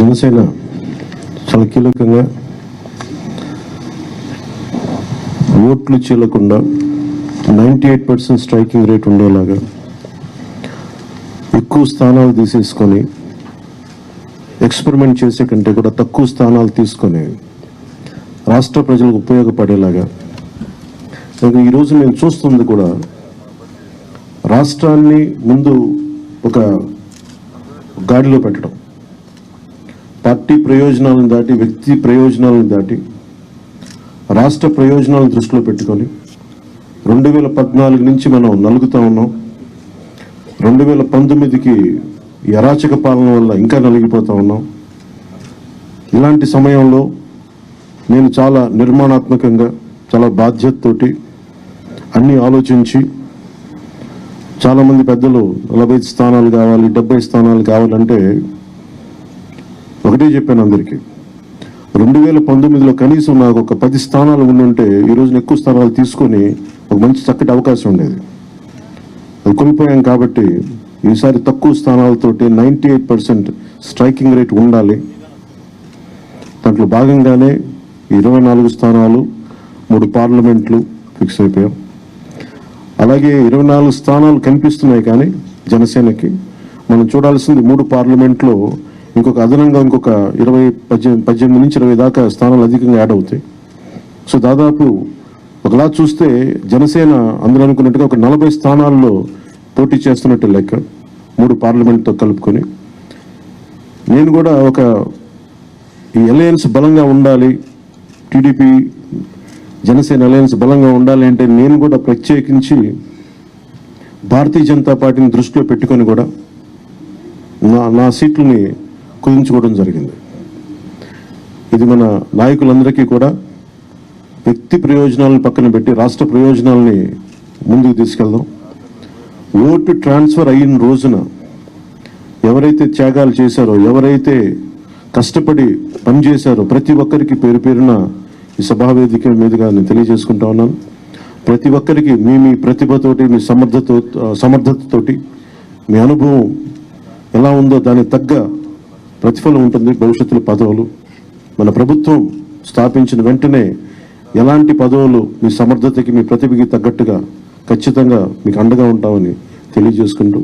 జనసేన చాలా కీలకంగా ఓట్లు చీలకుండా ninety eight percent striking rate ఉండేలాగా ఎక్కువ స్థానాలు తీసేసుకొని ఎక్స్పెరిమెంట్ చేసే కంటే కూడా తక్కువ స్థానాలు తీసుకొని రాష్ట్ర ప్రజలకు ఉపయోగపడేలాగా. ఈరోజు నేను చూస్తుంది కూడా రాష్ట్రాన్ని ముందు ఒక గాడిలో పెట్టడం. పార్టీ ప్రయోజనాలను దాటి వ్యక్తి ప్రయోజనాలను దాటి రాష్ట్ర ప్రయోజనాలను దృష్టిలో పెట్టుకొని రెండు వేల పద్నాలుగు నుంచి మనం నలుగుతా ఉన్నాం. రెండు వేల పంతొమ్మిదికి అరాచక పాలన వల్ల ఇంకా నలిగిపోతూ ఉన్నాం. ఇలాంటి సమయంలో నేను చాలా నిర్మాణాత్మకంగా చాలా బాధ్యతతోటి అన్నీ ఆలోచించి చాలామంది పెద్దలు నలభై ఐదు స్థానాలు కావాలి డెబ్బై స్థానాలు కావాలంటే ఒకటే చెప్పాను అందరికీ. రెండు వేల పంతొమ్మిదిలో కనీసం నాకు ఒక పది స్థానాలు ఉండుంటే ఈ రోజున ఎక్కువ స్థానాలు తీసుకొని ఒక మంచి చక్కటి అవకాశం ఉండేది. అది కోల్పోయాం కాబట్టి ఈసారి తక్కువ స్థానాలతోటి ninety eight percent striking rate ఉండాలి. దాంట్లో భాగంగానే ఇరవై నాలుగు స్థానాలు మూడు పార్లమెంట్లు ఫిక్స్ అయిపోయాం. అలాగే ఇరవై నాలుగు స్థానాలు కనిపిస్తున్నాయి కానీ జనసేనకి. మనం చూడాల్సింది మూడు పార్లమెంట్లో ఇంకొక అదనంగా ఇంకొక ఇరవై పద్దెనిమిది పద్దెనిమిది నుంచి ఇరవై దాకా స్థానాలు అధికంగా యాడ్ అవుతాయి. సో దాదాపు ఒకలా చూస్తే జనసేన అందరూ అనుకున్నట్టుగా ఒక నలభై స్థానాల్లో పోటీ చేస్తున్నట్టు లెక్క మూడు పార్లమెంట్తో కలుపుకొని. నేను కూడా ఒక ఈ అలయన్స్ బలంగా ఉండాలి టీడీపీ జనసేన అలయన్స్ బలంగా ఉండాలి అంటే నేను కూడా ప్రత్యేకించి భారతీయ జనతా పార్టీని దృష్టిలో పెట్టుకొని కూడా నా నా సీట్లని కుదించుకోవడం జరిగింది. ఇది మన నాయకులందరికీ కూడా వ్యక్తి ప్రయోజనాలను పక్కన పెట్టి రాష్ట్ర ప్రయోజనాలని ముందుకు తీసుకెళ్దాం. ఓటు ట్రాన్స్ఫర్ అయిన రోజున ఎవరైతే త్యాగాలు చేశారో ఎవరైతే కష్టపడి పనిచేశారో ప్రతి ఒక్కరికి పేరు పేరున ఈ సభావేదిక మీదుగా నేను తెలియజేసుకుంటా ఉన్నాను. ప్రతి ఒక్కరికి మీ మీ ప్రతిభతోటి మీ సమర్థతో సమర్థతతోటి మీ అనుభవం ఎలా ఉందో దానికి తగ్గ ప్రతిఫలం ఉంటుంది భవిష్యత్తులో పదవులు. మన ప్రభుత్వం స్థాపించిన వెంటనే ఎలాంటి పదవులు మీ సమర్థతకి మీ ప్రతిభకి తగ్గట్టుగా ఖచ్చితంగా మీకు అండగా ఉంటామని తెలియజేసుకుంటూ